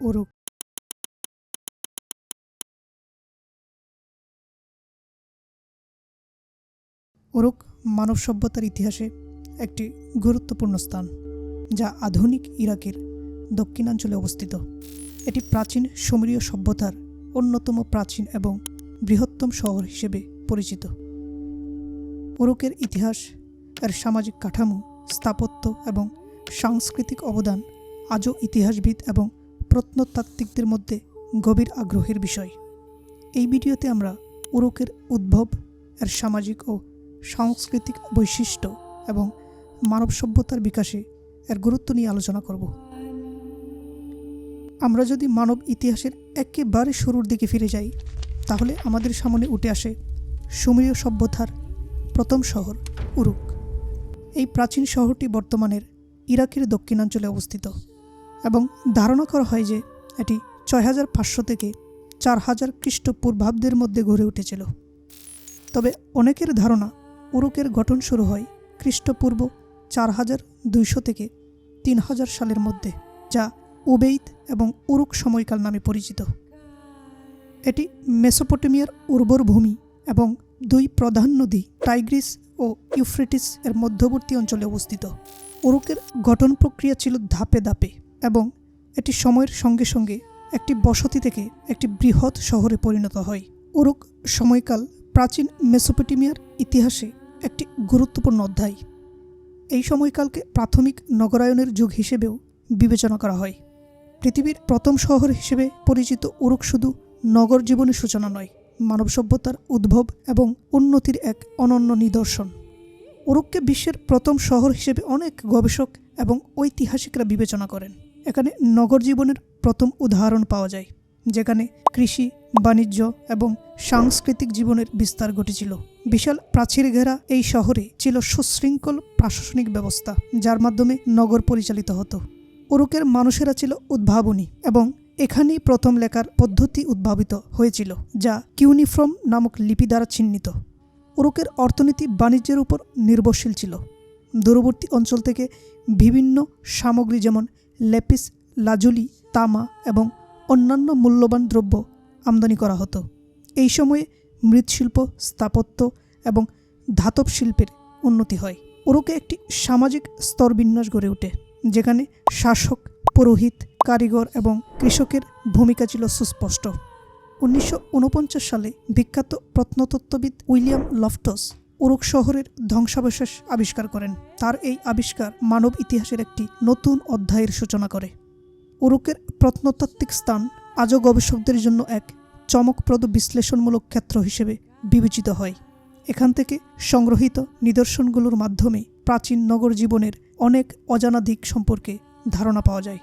উরুক উরুক মানব সভ্যতার ইতিহাসে একটি গুরুত্বপূর্ণ স্থান, যা আধুনিক ইরাকের দক্ষিণাঞ্চলে অবস্থিত। এটি প্রাচীন সুমেরীয় সভ্যতার অন্যতম প্রাচীন এবং বৃহত্তম শহর হিসেবে পরিচিত। উরুকের ইতিহাস, এর সামাজিক কাঠামো, স্থাপত্য এবং সাংস্কৃতিক অবদান আজও ইতিহাসবিদ এবং প্রত্নতাত্ত্বিকদের মধ্যে গভীর আগ্রহের বিষয়। এই ভিডিওতে আমরা উরুকের উদ্ভব, এর সামাজিক ও সাংস্কৃতিক বৈশিষ্ট্য এবং মানব সভ্যতার বিকাশে এর গুরুত্ব নিয়ে আলোচনা করব। আমরা যদি মানব ইতিহাসের একেবারে শুরুর দিকে ফিরে যাই, তাহলে আমাদের সামনে উঠে আসে সুমেরীয় সভ্যতার প্রথম শহর, উরুক। এই প্রাচীন শহরটি বর্তমানের ইরাকের দক্ষিণাঞ্চলে অবস্থিত। এবং ধারণা করা হয় যে এটি ছয় হাজার পাঁচশো থেকে চার হাজার খ্রিস্টপূর্বাব্দের মধ্যে গড়ে উঠেছিল। তবে অনেকের ধারণা উরুকের গঠন শুরু হয় খ্রিস্টপূর্ব চার হাজার দুইশো থেকে তিন হাজার সালের মধ্যে, যা উবেইত এবং উরুক সময়কাল নামে পরিচিত। এটি মেসোপটেমিয়ার উর্বর ভূমি এবং দুই প্রধান নদী টাইগ্রিস ও ইউফ্রেটিস এর মধ্যবর্তী অঞ্চলে অবস্থিত। উরুকের গঠন প্রক্রিয়া ছিল ধাপে ধাপে। এবং এটি সময়ের সঙ্গে সঙ্গে একটি বসতি থেকে একটি বৃহৎ শহরে পরিণত হয়। উরুক সময়কাল প্রাচীন মেসোপটেমিয়ার ইতিহাসে একটি গুরুত্বপূর্ণ অধ্যায়। এই সময়কালকে প্রাথমিক নগরায়নের যুগ হিসেবেও বিবেচনা করা হয়। পৃথিবীর প্রথম শহর হিসেবে পরিচিত উরুক শুধু নগর জীবনের সূচনা নয়, মানব সভ্যতার উদ্ভব এবং উন্নতির এক অনন্য নিদর্শন। উরুককে বিশ্বের প্রথম শহর হিসেবে অনেক গবেষক এবং ঐতিহাসিকরা বিবেচনা করেন। এখানে নগর জীবনের প্রথম উদাহরণ পাওয়া যায়, যেখানে কৃষি, বাণিজ্য এবং সাংস্কৃতিক জীবনের বিস্তার ঘটেছিল। বিশাল প্রাচীর ঘেরা এই শহরে ছিল সুশৃঙ্খল প্রশাসনিক ব্যবস্থা, যার মাধ্যমে নগর পরিচালিত হতো। উরুকের মানুষেরা ছিল উদ্ভাবনী এবং এখানেই প্রথম লেখার পদ্ধতি উদ্ভাবিত হয়েছিল, যা কিউনিফর্ম নামক লিপি দ্বারা চিহ্নিত। উরুকের অর্থনীতি বাণিজ্যের উপর নির্ভরশীল ছিল। দূরবর্তী অঞ্চল থেকে বিভিন্ন সামগ্রী যেমন লেপিস, লাজুলি, তামা এবং অন্যান্য মূল্যবান দ্রব্য আমদানি করা হতো। এই সময়ে মৃৎশিল্প, স্থাপত্য এবং ধাতব শিল্পের উন্নতি হয়। উরুকে একটি সামাজিক স্তরবিন্যাস গড়ে ওঠে, যেখানে শাসক, পুরোহিত, কারিগর এবং কৃষকের ভূমিকা ছিল সুস্পষ্ট। উনিশশো ঊনপঞ্চাশ সালে বিখ্যাত প্রত্নতত্ত্ববিদ উইলিয়াম লফটস উরুক শহরের ধ্বংসাবশেষ আবিষ্কার করেন। তার এই আবিষ্কার মানব ইতিহাসের একটি নতুন অধ্যায়ের সূচনা করে। উরুকের প্রত্নতাত্ত্বিক স্থান আজও গবেষকদের জন্য এক চমকপ্রদ বিশ্লেষণমূলক ক্ষেত্র হিসেবে বিবেচিত হয়। এখান থেকে সংগ্রহীত নিদর্শনগুলোর মাধ্যমে প্রাচীন নগর জীবনের অনেক অজানা দিক সম্পর্কে ধারণা পাওয়া যায়।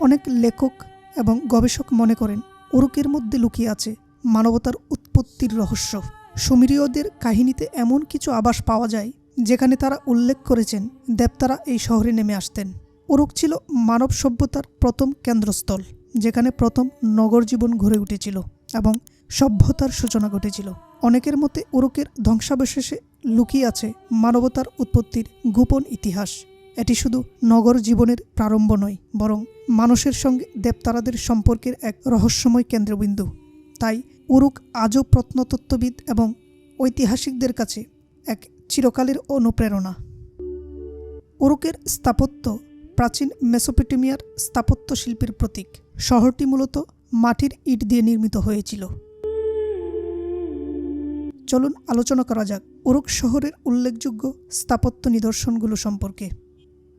অনেক লেখক এবং গবেষক মনে করেন, উরুকের মধ্যে লুকিয়ে আছে মানবতার উৎপত্তির রহস্য। সুমিরীয়দের কাহিনীতে এমন কিছু আবাস পাওয়া যায়, যেখানে তারা উল্লেখ করেছেন, দেবতারা এই শহরে নেমে আসতেন। উরুক ছিল মানব সভ্যতার প্রথম কেন্দ্রস্থল, যেখানে প্রথম নগর জীবন গড়ে উঠেছিল এবং সভ্যতার সূচনা ঘটেছিল। অনেকের মতে উরুকের ধ্বংসাবশেষে লুকিয়ে আছে মানবতার উৎপত্তির গোপন ইতিহাস। এটি শুধু নগর জীবনের প্রারম্ভ নয়, বরং মানুষের সঙ্গে দেবতারাদের সম্পর্কের এক রহস্যময় কেন্দ্রবিন্দু। তাই উরুক আজও প্রত্নতত্ত্ববিদ এবং ঐতিহাসিকদের কাছে এক চিরকালের অনুপ্রেরণা। উরুকের স্থাপত্য প্রাচীন মেসোপটেমিয়ার স্থাপত্য শিল্পের প্রতীক। শহরটি মূলত মাটির ইট দিয়ে নির্মিত হয়েছিল। চলুন আলোচনা করা যাক উরুক শহরের উল্লেখযোগ্য স্থাপত্য নিদর্শনগুলো সম্পর্কে।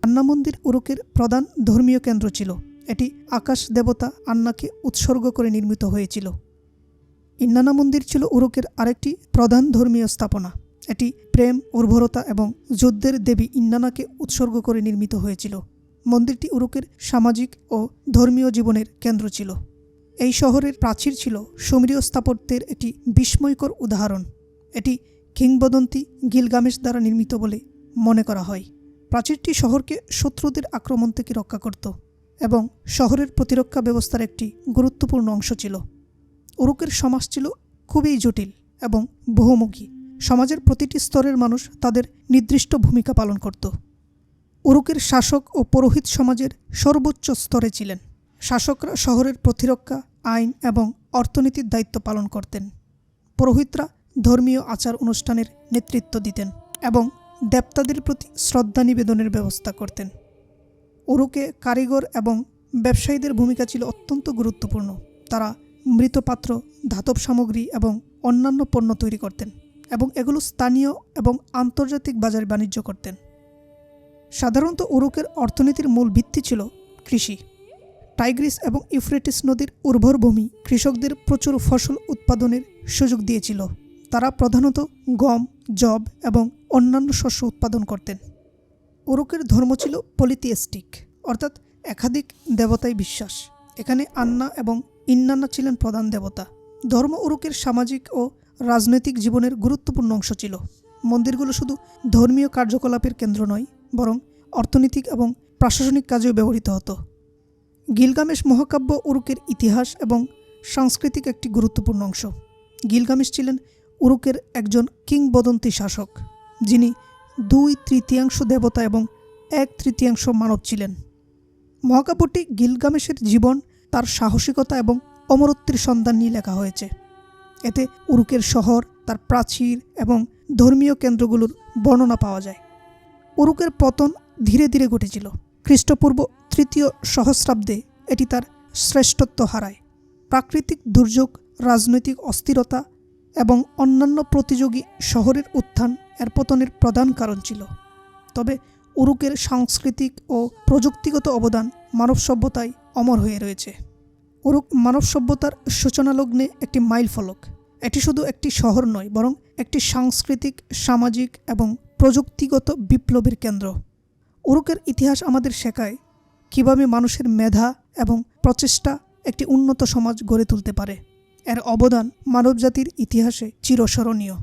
আন্না মন্দির উরুকের প্রধান ধর্মীয় কেন্দ্র ছিল। এটি আকাশ দেবতা আন্নাকে উৎসর্গ করে নির্মিত হয়েছিল। ইন্নানা মন্দির ছিল উরুকের আরেকটি প্রধান ধর্মীয় স্থাপনা। এটি প্রেম, উর্বরতা এবং যুদ্ধের দেবী ইন্নানাকে উৎসর্গ করে নির্মিত হয়েছিল। মন্দিরটি উরুকের সামাজিক ও ধর্মীয় জীবনের কেন্দ্র ছিল। এই শহরের প্রাচীর ছিল সুমেরীয় স্থাপত্যের একটি বিস্ময়কর উদাহরণ। এটি কিংবদন্তি গিলগামেশ দ্বারা নির্মিত বলে মনে করা হয়। প্রাচীরটি শহরকে শত্রুদের আক্রমণ থেকে রক্ষা করত এবং শহরের প্রতিরক্ষা ব্যবস্থার একটি গুরুত্বপূর্ণ অংশ ছিল। উরুকের সমাজ ছিল খুবই জটিল এবং বহুমুখী। সমাজের প্রতিটি স্তরের মানুষ তাদের নির্দিষ্ট ভূমিকা পালন করত। উরুকের শাসক ও পুরোহিত সমাজের সর্বোচ্চ স্তরে ছিলেন। শাসকরা শহরের প্রতিরক্ষা, আইন এবং অর্থনীতির দায়িত্ব পালন করতেন। পুরোহিতরা ধর্মীয় আচার অনুষ্ঠানের নেতৃত্ব দিতেন এবং দেবতাদের প্রতি শ্রদ্ধা নিবেদনের ব্যবস্থা করতেন। উরুকে কারিগর এবং ব্যবসায়ীদের ভূমিকা ছিল অত্যন্ত গুরুত্বপূর্ণ। তারা মৃৎপাত্র ধাতব সামগ্রী এবং অন্যান্য পণ্য তৈরি করতেন এবং এগুলো স্থানীয় এবং আন্তর্জাতিক বাজারে বাণিজ্য করতেন। সাধারণত উরুকের অর্থনীতির মূল ভিত্তি ছিল কৃষি। টাইগ্রিস এবং ইউফ্রেটিস নদীর উর্বর ভূমি কৃষকদের প্রচুর ফসল উৎপাদনের সুযোগ দিয়েছিল। তারা প্রধানত গম জব এবং অন্যান্য শস্য উৎপাদন করতেন। উরুকের ধর্ম ছিল পলিথিয়েস্টিক অর্থাৎ একাধিক দেবতায় বিশ্বাস। এখানে আন্না এবং ইন্নান্না ছিলেন প্রধান দেবতা। ধর্ম উরুকের সামাজিক ও রাজনৈতিক জীবনের গুরুত্বপূর্ণ অংশ ছিল। মন্দিরগুলো শুধু ধর্মীয় কার্যকলাপের কেন্দ্র নয়, বরং অর্থনৈতিক এবং প্রশাসনিক কাজেও ব্যবহৃত হতো। গিলগামেশ মহাকাব্য উরুকের ইতিহাস এবং সাংস্কৃতিক একটি গুরুত্বপূর্ণ অংশ। গিলগামেশ ছিলেন উরুকের একজন কিংবদন্তি শাসক, যিনি দুই তৃতীয়াংশ দেবতা এবং এক তৃতীয়াংশ মানব ছিলেন। মহাকাব্যটি গিলগামেশের জীবন তার সাহসিকতা এবং অমরত্বের সন্ধান নিয়ে লেখা হয়েছে। এতে উরুকের শহর, তার প্রাচীর এবং ধর্মীয় কেন্দ্রগুলোর বর্ণনা পাওয়া যায়। উরুকের পতন ধীরে ধীরে ঘটেছিল। খ্রিস্টপূর্ব তৃতীয় সহস্রাব্দে এটি তার শ্রেষ্ঠত্ব হারায়। প্রাকৃতিক দুর্যোগ, রাজনৈতিক অস্থিরতা এবং অন্যান্য প্রতিযোগী শহরের উত্থান এর পতনের প্রধান কারণ ছিল। তবে উরুকের সাংস্কৃতিক ও প্রযুক্তিগত অবদান মানব সভ্যতায় অমর হয়ে রয়েছে। উরুক মানব সভ্যতার সূচনালগ্নে একটি মাইল ফলক। এটি শুধু একটি শহর নয়, বরং একটি সাংস্কৃতিক, সামাজিক এবং প্রযুক্তিগত বিপ্লবের কেন্দ্র। উরুকের ইতিহাস আমাদের শেখায় কীভাবে মানুষের মেধা এবং প্রচেষ্টা একটি উন্নত সমাজ গড়ে তুলতে পারে। এর অবদান মানবজাতির ইতিহাসে চিরস্মরণীয়।